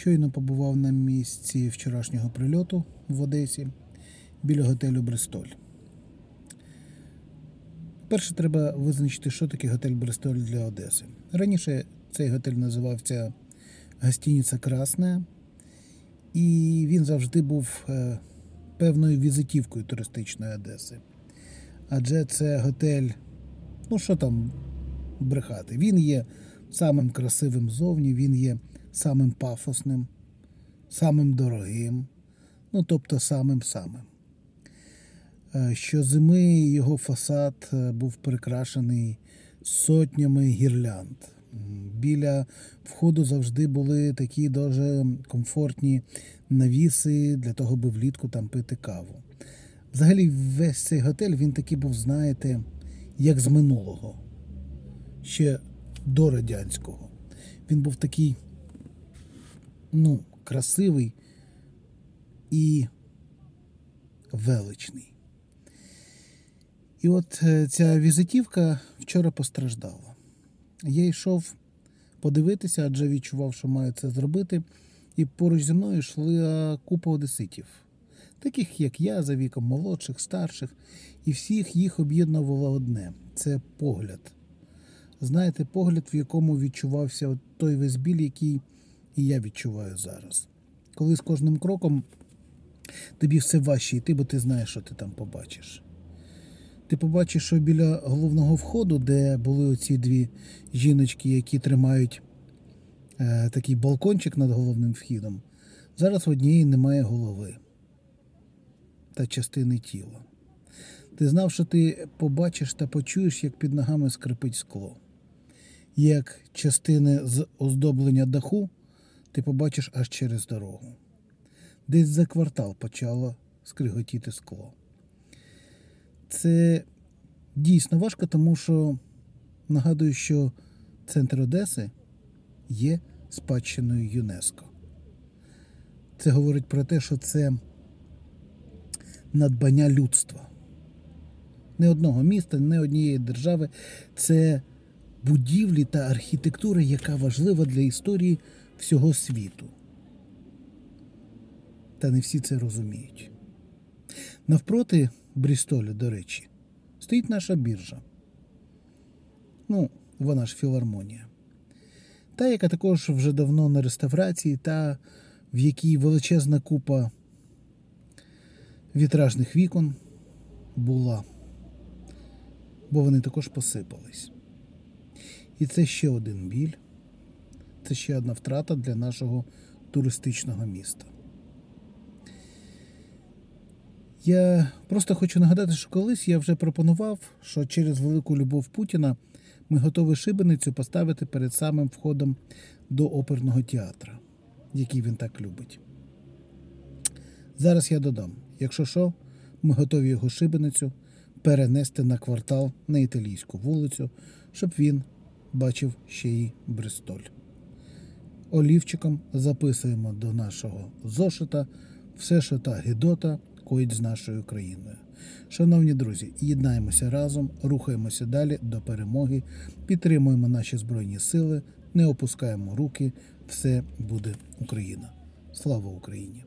Щойно побував на місці вчорашнього прильоту в Одесі біля готелю Бристоль. Перше треба визначити, що таке готель Бристоль для Одеси. Раніше цей готель називався Гостиниця Красна, і він завжди був е, певною візитівкою туристичної Одеси. Адже це готель, ну що там брехати, він є самим красивим зовні, він є самим пафосним, самим дорогим, ну тобто самим самим. Е, Щозими його фасад е, був прикрашений сотнями гірлянд. Біля входу завжди були такі дуже комфортні навіси для того, аби влітку там пити каву. Взагалі, весь цей готель він такий був, знаєте, як з минулого, ще до радянського. Він був такий, ну, красивий і величний. І от е, ця візитівка вчора постраждала. Я йшов подивитися, адже відчував, що маю це зробити. І поруч зі мною йшла купа одеситів, таких як я, за віком молодших, старших, і всіх їх об'єднувало одне це погляд. Знаєте, погляд, в якому відчувався той весь біль, який і я відчуваю зараз. Коли з кожним кроком тобі все важче йти, бо ти знаєш, що ти там побачиш. Ти побачиш, що біля головного входу, де були оці дві жіночки, які тримають е, такий балкончик над головним вхідом, зараз в однієї немає голови та частини тіла. Ти знав, що ти побачиш та почуєш, як під ногами скрипить скло. Як частини з оздоблення даху ти побачиш аж через дорогу. Десь за квартал почало скриготіти скло. Це дійсно важко, тому що нагадую, що центр Одеси є спадщиною ЮНЕСКО. Це говорить про те, що це надбання людства. Не одного міста, не однієї держави. Це будівлі та архітектура, яка важлива для історії всього світу. Та не всі це розуміють. Навпроти Брістолю, до речі, стоїть наша біржа. Ну, вона ж філармонія. Та, яка також вже давно на реставрації, та в якій величезна купа вітражних вікон була, бо вони також посипались. І це ще один біль, це ще одна втрата для нашого туристичного міста. Я просто хочу нагадати, що колись я вже пропонував, що через велику любов Путіна ми готові шибеницю поставити перед самим входом до оперного театра, який він так любить. Зараз я додам, якщо що, ми готові його шибеницю перенести на квартал на італійську вулицю, щоб він бачив ще й Бристоль. Олівчиком записуємо до нашого зошита все, що та гідота коїть з нашою країною. Шановні друзі, єднаємося разом, рухаємося далі до перемоги, підтримуємо наші збройні сили, не опускаємо руки. Все буде Україна. Слава Україні!